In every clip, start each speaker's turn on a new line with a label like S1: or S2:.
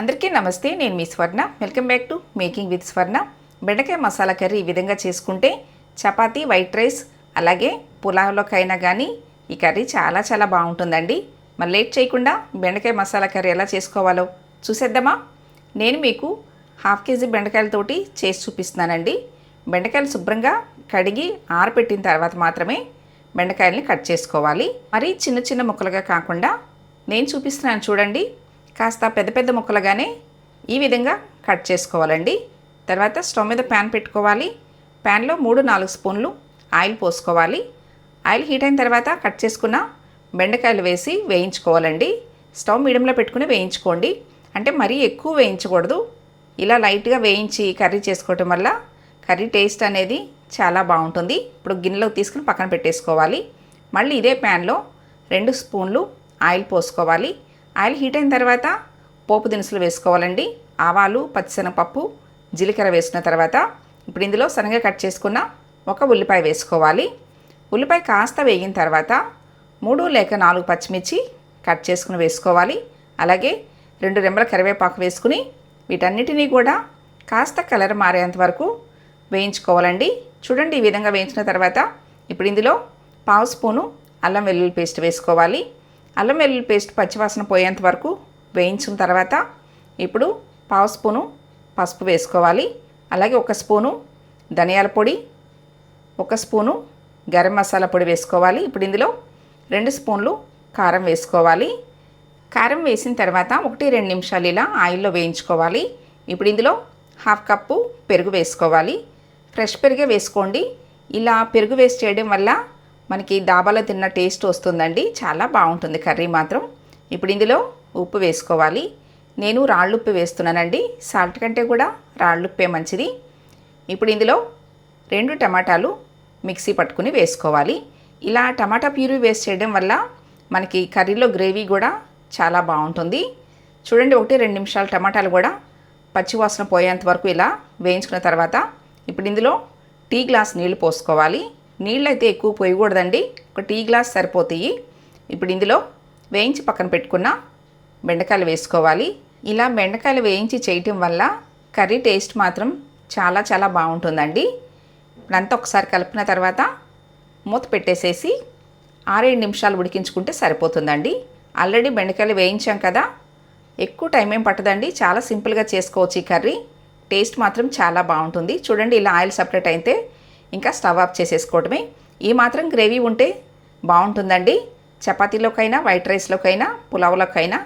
S1: అందరికీ నమస్తే నేను మీ Swarna. Welcome back to making with Swarna బెండకాయ మసాలా కర్రీ ఈ విధంగా చేసుకుంటే చపాతీ వైట్ రైస్ అలాగే పులావ్లోకైనా కానీ ఈ కర్రీ చాలా చాలా బాగుంటుందండి. మరి లేట్ చేయకుండా బెండకాయ మసాలా కర్రీ ఎలా చేసుకోవాలో చూసేద్దామా? నేను మీకు హాఫ్ కేజీ బెండకాయలతోటి చేసి చూపిస్తున్నానండి. బెండకాయలు శుభ్రంగా కడిగి ఆరబెట్టిన తర్వాత మాత్రమే బెండకాయల్ని కట్ చేసుకోవాలి. మరి చిన్న చిన్న ముక్కలుగా కాకుండా నేను చూపిస్తున్నాను చూడండి. కాస్త పెద్ద పెద్ద ముక్కలుగానే ఈ విధంగా కట్ చేసుకోవాలండి. తర్వాత స్టవ్ మీద ప్యాన్ పెట్టుకోవాలి. ప్యాన్లో మూడు నాలుగు స్పూన్లు ఆయిల్ పోసుకోవాలి. ఆయిల్ హీట్ అయిన తర్వాత కట్ చేసుకున్న బెండకాయలు వేసి వేయించుకోవాలండి. స్టవ్ మీడియంలో పెట్టుకుని వేయించుకోండి. అంటే మరీ ఎక్కువ వేయించకూడదు. ఇలా లైట్గా వేయించి కర్రీ చేసుకోవటం వల్ల కర్రీ టేస్ట్ అనేది చాలా బాగుంటుంది. ఇప్పుడు గిన్నెలో తీసుకుని పక్కన పెట్టేసుకోవాలి. మళ్ళీ ఇదే ప్యాన్లో రెండు స్పూన్లు ఆయిల్ పోసుకోవాలి. ఆయిల్ హీట్ అయిన తర్వాత పోపు దినుసులు వేసుకోవాలండి. ఆవాలు పచ్చిశనగపప్పు జీలకర్ర వేసుకున్న తర్వాత ఇప్పుడు ఇందులో సన్నగా కట్ చేసుకున్న ఒక ఉల్లిపాయ వేసుకోవాలి. ఉల్లిపాయ కాస్త వేగిన తర్వాత మూడు లేక నాలుగు పచ్చిమిర్చి కట్ చేసుకుని వేసుకోవాలి. అలాగే రెండు రెమ్మల కరివేపాకు వేసుకుని వీటన్నిటినీ కూడా కాస్త కలర్ మారేంత వరకు వేయించుకోవాలండి. చూడండి ఈ విధంగా వేయించిన తర్వాత ఇప్పుడు ఇందులో పావు స్పూను అల్లం వెల్లుల్లి పేస్ట్ వేసుకోవాలి. అల్లం వెల్లుల్లి పేస్ట్ పచ్చివాసన పోయేంత వరకు వేయించిన తర్వాత ఇప్పుడు పావు స్పూను పసుపు వేసుకోవాలి. అలాగే ఒక స్పూను ధనియాల పొడి ఒక స్పూను గరం మసాలా పొడి వేసుకోవాలి. ఇప్పుడు ఇందులో రెండు స్పూన్లు కారం వేసుకోవాలి. కారం వేసిన తర్వాత ఒకటి రెండు నిమిషాలు ఇలా ఆయిల్లో వేయించుకోవాలి. ఇప్పుడు ఇందులో హాఫ్ కప్పు పెరుగు వేసుకోవాలి. ఫ్రెష్ పెరుగే వేసుకోండి. ఇలా పెరుగు వేస్ట్ చేయడం వల్ల మనకి దాబాలో తిన్న టేస్ట్ వస్తుందండి. చాలా బాగుంటుంది కర్రీ మాత్రం. ఇప్పుడు ఇందులో ఉప్పు వేసుకోవాలి. నేను రాళ్ళుప్పు వేస్తున్నానండి. సాల్ట్ కంటే కూడా రాళ్ళుప్పే మంచిది. ఇప్పుడు ఇందులో రెండు టమాటాలు మిక్సీ పట్టుకుని వేసుకోవాలి. ఇలా టమాటా ప్యూరీ వేస్ట్ చేయడం వల్ల మనకి కర్రీలో గ్రేవీ కూడా చాలా బాగుంటుంది. చూడండి ఒకటి రెండు నిమిషాలు టమాటాలు కూడా పచ్చివాసన పోయేంత వరకు ఇలా వేయించుకున్న తర్వాత ఇప్పుడు ఇందులో టీ గ్లాస్ నీళ్ళు పోసుకోవాలి. నీళ్ళు అయితే ఎక్కువ పోయకూడదండి. ఒక టీ గ్లాస్ సరిపోతాయి. ఇప్పుడు ఇందులో వేయించి పక్కన పెట్టుకున్న బెండకాయలు వేసుకోవాలి. ఇలా బెండకాయలు వేయించి చేయటం వల్ల కర్రీ టేస్ట్ మాత్రం చాలా చాలా బాగుంటుందండి. ఇప్పుడంతా ఒకసారి కలిపిన తర్వాత మూత పెట్టేసేసి ఆరేడు నిమిషాలు ఉడికించుకుంటే సరిపోతుందండి. ఆల్రెడీ బెండకాయలు వేయించాం కదా. ఎక్కువ టైం ఏం పట్టదండి. చాలా సింపుల్గా చేసుకోవచ్చు ఈ కర్రీ. టేస్ట్ మాత్రం చాలా బాగుంటుంది. చూడండి ఇలా ఆయిల్ సపరేట్ అయితే ఇంకా స్టవ్ ఆఫ్ చేసేసుకోవడమే. ఈ మాత్రం గ్రేవీ ఉంటే బాగుంటుందండి. చపాతీలోకైనా వైట్ రైస్లోకైనా పులావ్లోకైనా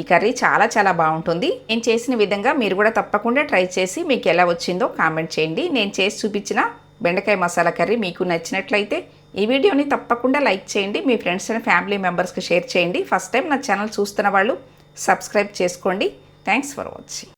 S1: ఈ కర్రీ చాలా చాలా బాగుంటుంది. నేను చేసిన విధంగా మీరు కూడా తప్పకుండా ట్రై చేసి మీకు ఎలా వచ్చిందో కామెంట్ చేయండి. నేను చేసి చూపించిన బెండకాయ మసాలా కర్రీ మీకు నచ్చినట్లయితే ఈ వీడియోని తప్పకుండా లైక్ చేయండి. మీ ఫ్రెండ్స్ అండ్ ఫ్యామిలీ మెంబర్స్కి షేర్ చేయండి. ఫస్ట్ టైం నా ఛానల్ చూస్తున్న వాళ్ళు సబ్స్క్రైబ్ చేసుకోండి. Thanks for watching.